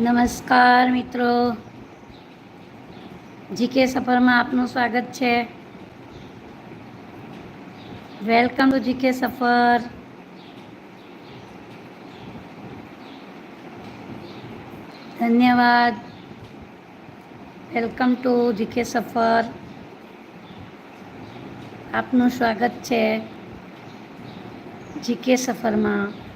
નમસ્કાર મિત્રો. જીકે સફરમાં આપનું સ્વાગત છે. વેલકમ ટુ જીકે સફર. ધન્યવાદ. વેલકમ ટુ જીકે સફર. આપનું સ્વાગત છે. જીકે સફરમાં.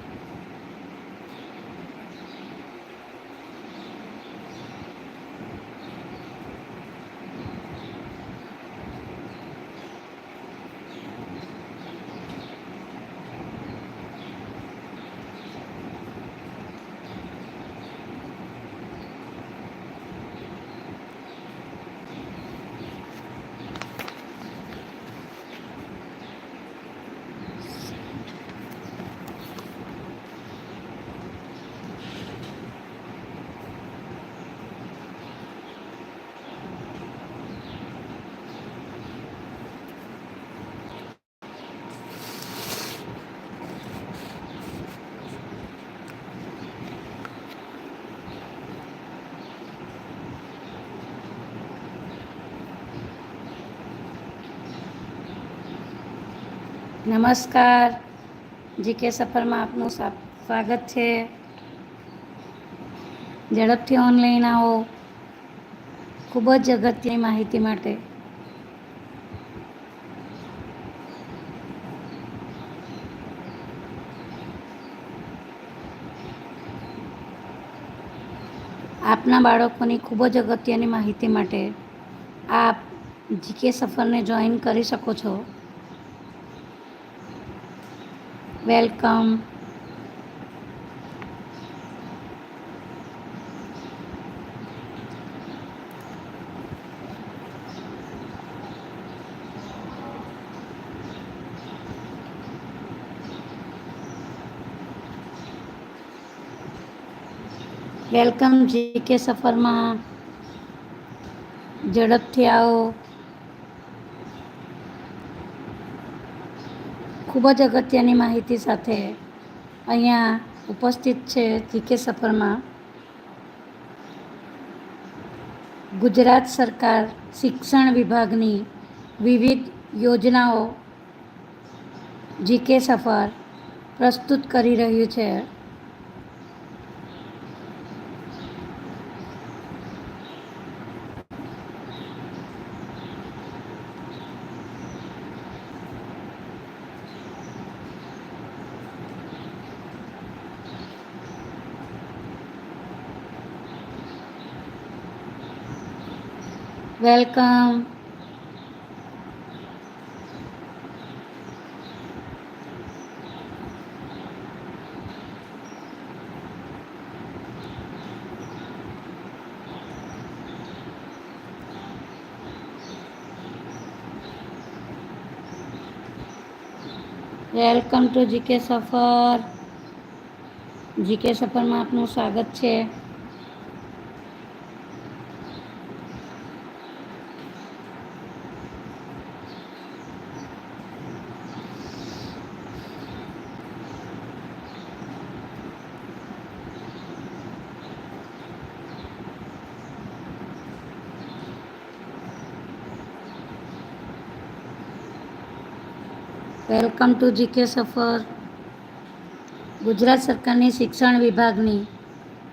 નમસ્કાર. જીકે સફરમાં આપનું સ્વા- સ્વાગત છે. ઝડપથી ઓનલાઈન આવો. ખૂબ જ અગત્યની માહિતી માટે. આપના બાળકોની ખૂબ જ અગત્યની માહિતી માટે આપ જીકે સફરને જોઈન કરી શકો છો. વેલકમ વેલકમ જીકે સફરમાં ઝડપથી આવો. ખૂબ જ અગત્યની માહિતી સાથે અહીંયા ઉપસ્થિત છે જીકે સફરમાં. ગુજરાત સરકાર શિક્ષણ વિભાગની વિવિધ યોજનાઓ જીકે સફર પ્રસ્તુત કરી રહ્યું છે. Welcome welcome to GK Safar GK સફરમાં આપનું સ્વાગત છે. વેલકમ ટુ જીકે સફર. ગુજરાત સરકારની શિક્ષણ વિભાગની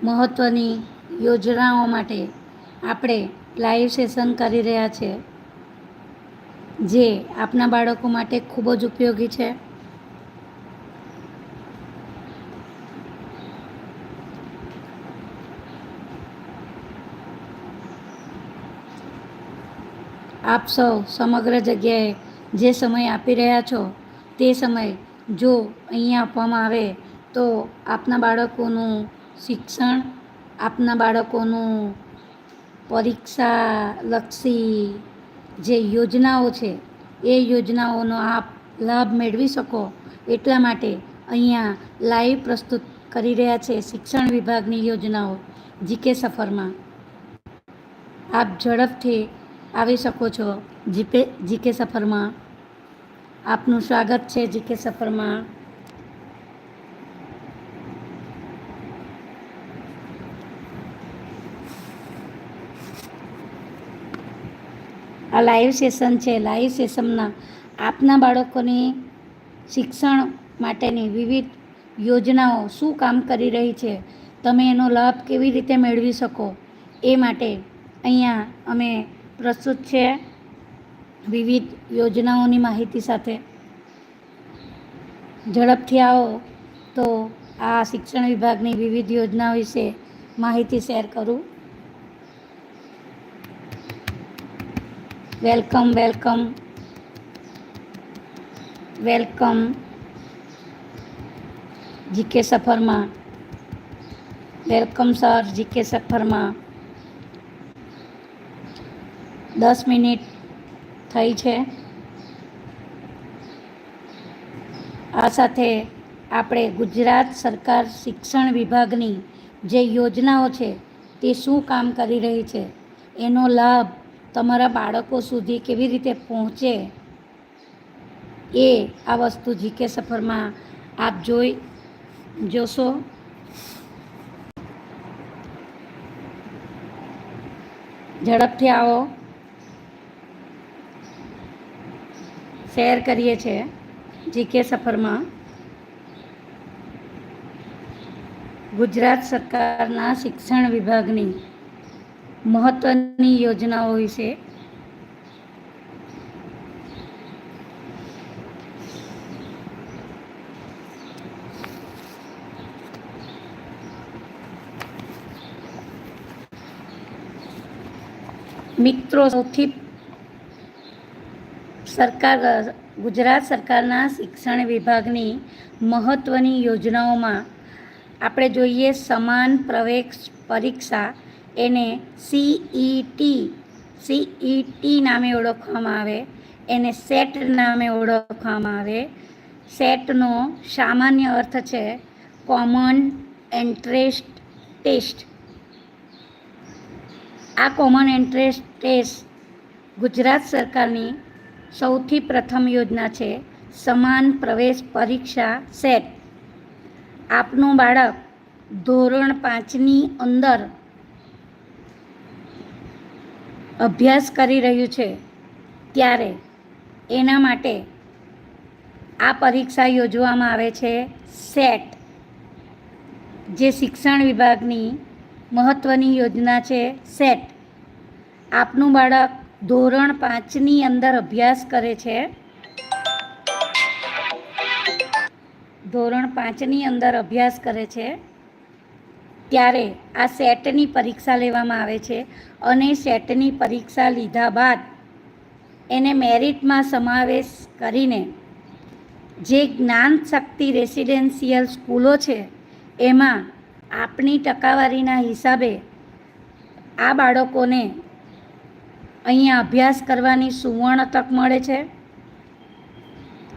મહત્ત્વની યોજનાઓ માટે આપણે લાઈવ સેશન કરી રહ્યા છે, જે આપના બાળકો માટે ખૂબ જ ઉપયોગી છે. આપ સૌ સમગ્ર જગ્યાએ જે સમય આપી રહ્યા છો તે સમય જો અહીંયા આપવામાં આવે તો આપના બાળકોનું શિક્ષણ, આપના બાળકોનું પરીક્ષાલક્ષી જે યોજનાઓ છે, એ યોજનાઓનો આપ લાભ મેળવી શકો એટલા માટે અહીંયા લાઈવ પ્રસ્તુત કરી રહ્યા છે શિક્ષણ વિભાગની યોજનાઓ જીકે સફરમાં. આપ ઝડપથી આવી શકો છો જીપે, જીકે સફરમાં. આપનું સ્વાગત છે જીકે સફરમાં. આ લાઈવ સેશન છે. લાઈવ સેશનના આપના બાળકોની શિક્ષણ માટેની વિવિધ યોજનાઓ શું કામ કરી રહી છે, તમે એનો લાભ કેવી રીતે મેળવી શકો એ માટે અહીંયા અમે પ્રસ્તુત છે. વિવિધ યોજનાઓની માહિતી સાથે ઝડપથી આવો તો આ શિક્ષણ વિભાગની વિવિધ યોજના વિશે માહિતી શેર કરું. Welcome welcome. વેલકમ. જીકે સફરમાં. વેલકમ સર, જીકે સફરમાં. દસ મિનિટ થઈ છે. આ સાથે આપણે ગુજરાત સરકાર શિક્ષણ વિભાગની જે યોજનાઓ છે, તે શું કામ કરી રહી છે? એનો લાભ તમારા બાળકો સુધી કેવી રીતે પહોંચે? એ આ વસ્તુ જીકે સફરમાં આપ જોઈ, જોશો. ઝડપથી આવો. શેર કરીએ છીએ જીકે સફરમાં. ગુજરાત સરકારના શિક્ષણ વિભાગની મહત્ત્વની યોજનાઓ વિશે મિત્રો સૌથી સરકાર, ગુજરાત સરકારના શિક્ષણ વિભાગની મહત્ત્વની યોજનાઓમાં આપણે જોઈએ સમાન પ્રવેશ પરીક્ષા, એને સીઈટી સીઈટી નામે ઓળખવામાં આવે, એને સેટ નામે ઓળખવામાં આવે. સેટનો સામાન્ય અર્થ છે કોમન એન્ટ્રેસ્ટ ટેસ્ટ. આ કોમન એન્ટ્રેસ્ટ ટેસ્ટ ગુજરાત સરકારની સૌથી પ્રથમ યોજના છે સમાન પ્રવેશ પરીક્ષા સેટ. આપનું બાળક ધોરણ પાંચની અંદર અભ્યાસ કરી રહ્યું છે ત્યારે એના માટે આ પરીક્ષા યોજવામાં આવે છે સેટ. જે શિક્ષણ વિભાગની મહત્ત્વની યોજના છે સેટ. આપનું બાળક ધોરણ પાંચની અંદર અભ્યાસ કરે છે. ધોરણ પાંચની અંદર અભ્યાસ કરે છે. ત્યારે આ સેટની પરીક્ષા લેવામાં આવે છે અને સેટની પરીક્ષા લીધા બાદ એને મેરિટમાં સમાવેશ કરીને જે જ્ઞાન શક્તિ રેસિડેન્શિયલ સ્કૂલો છે એમાં આપની ટકાવારીના હિસાબે આ બાળકોને અહીંયા અભ્યાસ કરવાની સુવર્ણ તક મળે છે.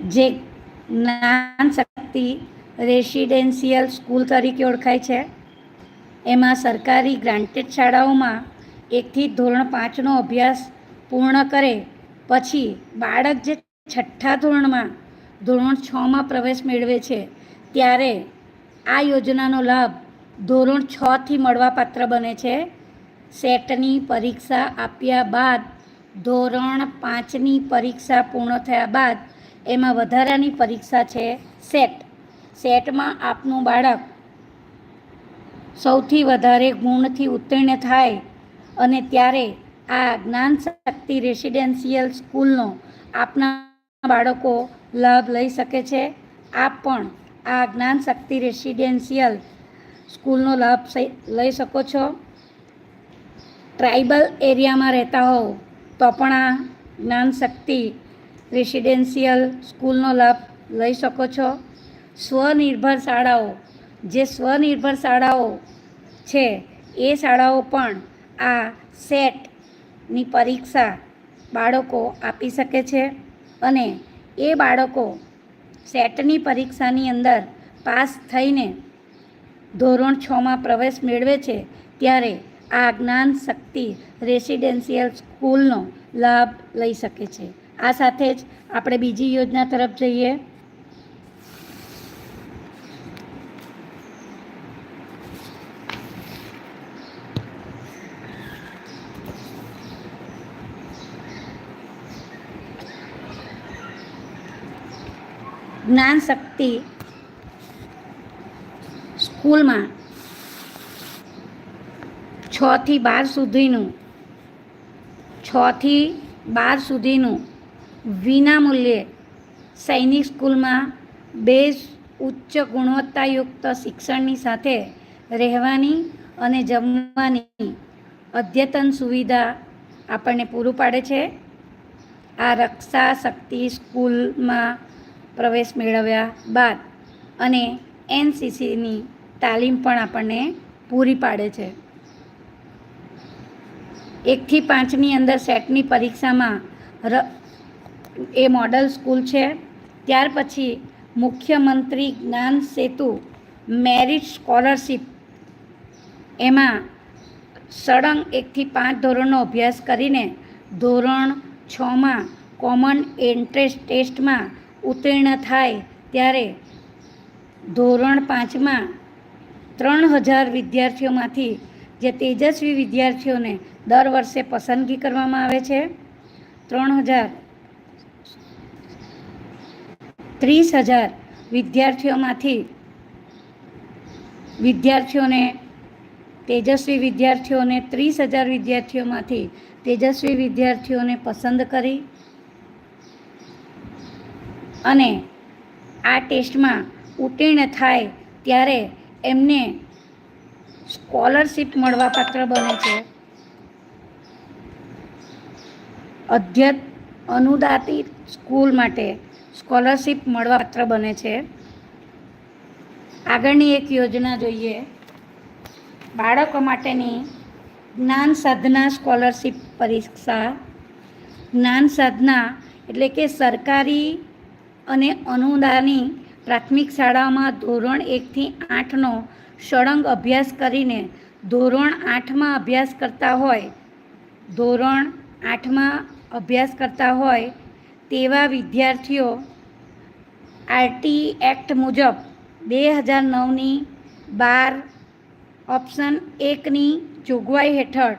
જે જ્ઞાન શક્તિ રેસિડેન્શિયલ સ્કૂલ તરીકે ઓળખાય છે. એમાં સરકારી ગ્રાન્ટેડ શાળાઓમાં એકથી ધોરણ પાંચનો અભ્યાસ પૂર્ણ કરે, પછી બાળક જે છઠ્ઠા ધોરણમાં ધોરણ છમાં પ્રવેશ મેળવે છે, ત્યારે આ યોજનાનો લાભ ધોરણ છથી મળવાપાત્ર બને છે. સેટની પરીક્ષા આપ્યા બાદ, ધોરણ પાંચની પરીક્ષા પૂર્ણ થયા બાદ, એમાં વધારાની પરીક્ષા છે સેટ સેટમાં આપનું બાળક સૌથી વધારે ગુણથી ઉત્તીર્ણ થાય અને ત્યારે આ જ્ઞાન શક્તિ રેસિડેન્શિયલ સ્કૂલનો આપના બાળકો લાભ લઈ શકે છે. આપ પણ આ જ્ઞાન શક્તિ રેસિડેન્શિયલ સ્કૂલનો લાભ લઈ શકો છો. ટ્રાઇબલ એરિયામાં રહેતા હોવ, તો પણ આ જ્ઞાન શક્તિ રેસિડેન્શિયલ સ્કૂલનો લાભ લઈ શકો છો. સ્વનિર્ભર શાળાઓ, જે સ્વનિર્ભર શાળાઓ છે, એ શાળાઓ પણ આ સેટની પરીક્ષા બાળકો આપી શકે છે અને એ બાળકો સેટની પરીક્ષાની અંદર પાસ થઈને ધોરણ છમાં પ્રવેશ મેળવે છે, ત્યારે આ જ્ઞાન શક્તિ રેસિડેન્શિયલ સ્કૂલનો લાભ લઈ શકે છે. આ સાથે જ આપણે બીજી યોજના તરફ જઈએ. જ્ઞાન શક્તિ સ્કૂલમાં છથી બાર સુધીનું. છથી બાર સુધીનું વિનામૂલ્યે સૈનિક સ્કૂલમાં બેઝ ઉચ્ચ ગુણવત્તાયુક્ત શિક્ષણની સાથે રહેવાની અને જમવાની અદ્યતન સુવિધા આપણને પૂરું પાડે છે. આ રક્ષા શક્તિ સ્કૂલમાં પ્રવેશ મેળવ્યા બાદ અને એનસીસીની તાલીમ પણ આપણને પૂરી પાડે છે. એકથી પાંચની અંદર સેટની પરીક્ષામાં ર એ મોડલ સ્કૂલ છે. ત્યાર પછી મુખ્યમંત્રી જ્ઞાન સેતુ મેરિટ સ્કોલરશીપ. એમાં સળંગ એકથી પાંચ ધોરણનો અભ્યાસ કરીને ધોરણ છમાં કોમન એન્ટ્રન્સ ટેસ્ટમાં ઉત્તીર્ણ થાય ત્યારે ધોરણ પાંચમાં ત્રણ હજાર વિદ્યાર્થીઓમાંથી જે તેજસ્વી વિદ્યાર્થીઓને દર વર્ષે પસંદગી કરવામાં આવે છે. ત્રણ હજાર ત્રીસ હજાર વિદ્યાર્થીઓમાંથી વિદ્યાર્થીઓને, તેજસ્વી વિદ્યાર્થીઓને ત્રીસ હજાર વિદ્યાર્થીઓમાંથી તેજસ્વી વિદ્યાર્થીઓને પસંદ કરી અને આ ટેસ્ટમાં ઉત્તીર્ણ થાય ત્યારે એમને સ્કોલરશિપ મળવાપાત્ર બને છે. અધ્યત અનુદાતિત સ્કૂલ માટે સ્કોલરશીપ મળવાપાત્ર બને છે. આગળની એક યોજના જોઈએ. બાળકો માટેની જ્ઞાન સાધના સ્કોલરશીપ પરીક્ષા. જ્ઞાન સાધના એટલે કે સરકારી અને અનુદાની પ્રાથમિક શાળાઓમાં ધોરણ એકથી આઠનો સળંગ અભ્યાસ કરીને ધોરણ આઠમાં અભ્યાસ કરતા હોય. ધોરણ આઠમાં અભ્યાસ કરતા હોય તેવા વિદ્યાર્થીઓ આરટી એક્ટ મુજબ બે હજાર નવની બાર ઓપ્શન એકની જોગવાઈ હેઠળ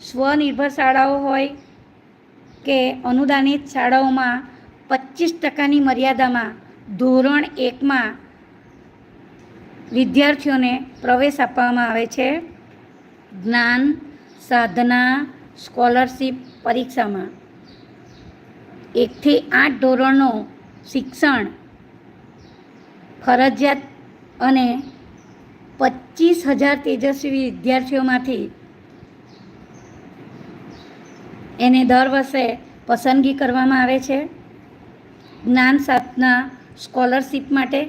સ્વનિર્ભર શાળાઓ હોય કે અનુદાનિત શાળાઓમાં પચીસ ટકાની મર્યાદામાં ધોરણ એકમાં વિદ્યાર્થીઓને પ્રવેશ આપવામાં આવે છે. જ્ઞાન, સાધના, સ્કોલરશિપ પરીક્ષામાં. એકથી આઠ ધોરણનું શિક્ષણ, ફરજિયાત અને પચીસ હજાર તેજસ્વી વિદ્યાર્થીઓમાંથી એને દર વર્ષે પસંદગી કરવામાં આવે છે. જ્ઞાન સાધના સ્કોલરશિપ માટે,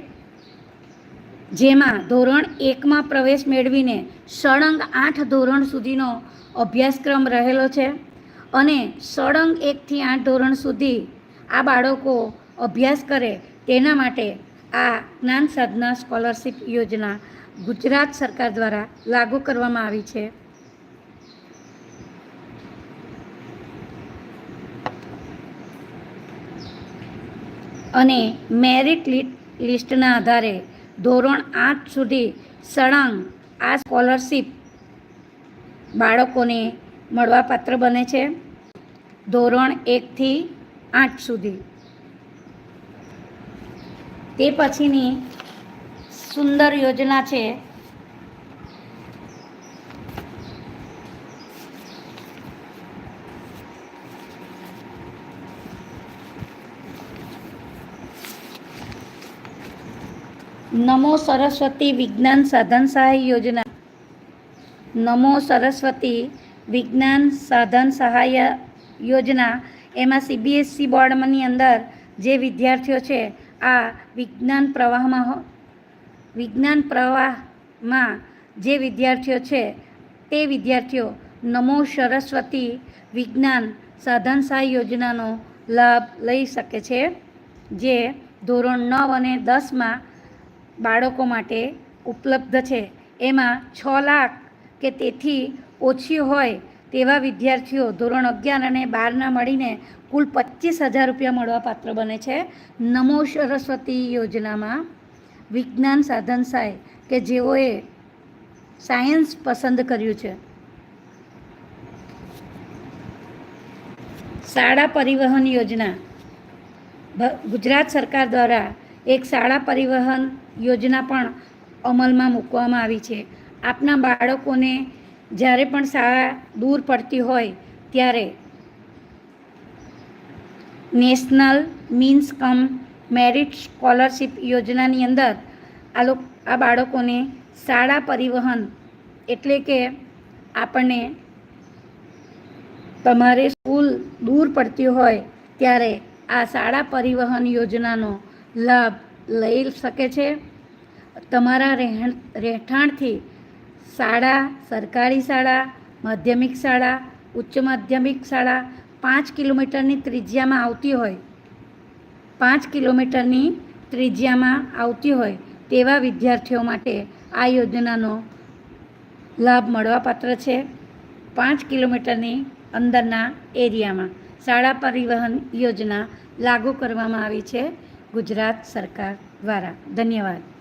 જેમાં ધોરણ એકમાં પ્રવેશ મેળવીને સળંગ આઠ ધોરણ સુધીનો અભ્યાસક્રમ રહેલો છે. અને સળંગ એકથી આઠ ધોરણ સુધી આ બાળકો અભ્યાસ કરે તેના માટે આ જ્ઞાન સાધના સ્કોલરશિપ યોજના ગુજરાત સરકાર દ્વારા લાગુ કરવામાં આવી છે. અને મેરિટ લિસ્ટના આધારે ધોરણ આઠ સુધી સળંગ આ સ્કોલરશિપ બાળકોને મળવાપાત્ર બને છે ધોરણ એકથી આઠ સુધી. તે પછીની સુંદર યોજના છે નમો સરસ્વતી વિજ્ઞાન સાધન સહાય યોજના. નમો સરસ્વતી વિજ્ઞાન સાધન સહાય યોજના, એમાં સીબીએસસી બોર્ડની અંદર જે વિદ્યાર્થીઓ છે, આ વિજ્ઞાન પ્રવાહમાં વિજ્ઞાન પ્રવાહમાં જે વિદ્યાર્થીઓ છે, તે વિદ્યાર્થીઓ નમો સરસ્વતી વિજ્ઞાન સાધન સહાય યોજનાનો લાભ લઈ શકે છે, જે ધોરણ નવ અને દસમાં બાળકો માટે ઉપલબ્ધ છે. એમાં છ લાખ કે તેથી ઓછી હોય તેવા વિદ્યાર્થીઓ ધોરણ અગિયાર અને બારના મળીને કુલ પચીસ હજાર રૂપિયા મળવાપાત્ર બને છે. નમો સરસ્વતી યોજનામાં વિજ્ઞાન સાધન સહાય કે જેઓએ સાયન્સ પસંદ કર્યું છે. શાળા પરિવહન યોજના. ગુજરાત સરકાર દ્વારા એક શાળા પરિવહન યોજના પણ અમલમાં મૂકવામાં આવી છે. આપના બાળકોને જ્યારે પણ શાળા દૂર પડતી હોય ત્યારે national means cum merit scholarship યોજનાની અંદર આ લોક, આ બાળકોને શાળા પરિવહન એટલે કે આપણને તમારે સ્કૂલ દૂર પડતી હોય ત્યારે આ શાળા પરિવહન યોજનાનો લાભ લઈ શકે છે. તમારા રહેણ, રહેઠાણથી શાળા, સરકારી શાળા, માધ્યમિક શાળા, ઉચ્ચ માધ્યમિક શાળા પાંચ કિલોમીટરની ત્રિજ્યામાં આવતી હોય. પાંચ કિલોમીટરની ત્રિજ્યામાં આવતી હોય તેવા વિદ્યાર્થીઓ માટે આ યોજનાનો લાભ મળવાપાત્ર છે. પાંચ કિલોમીટરની અંદરના એરિયામાં શાળા પરિવહન યોજના લાગુ કરવામાં આવી છે. ગુજરાત સરકાર દ્વારા. ધન્યવાદ.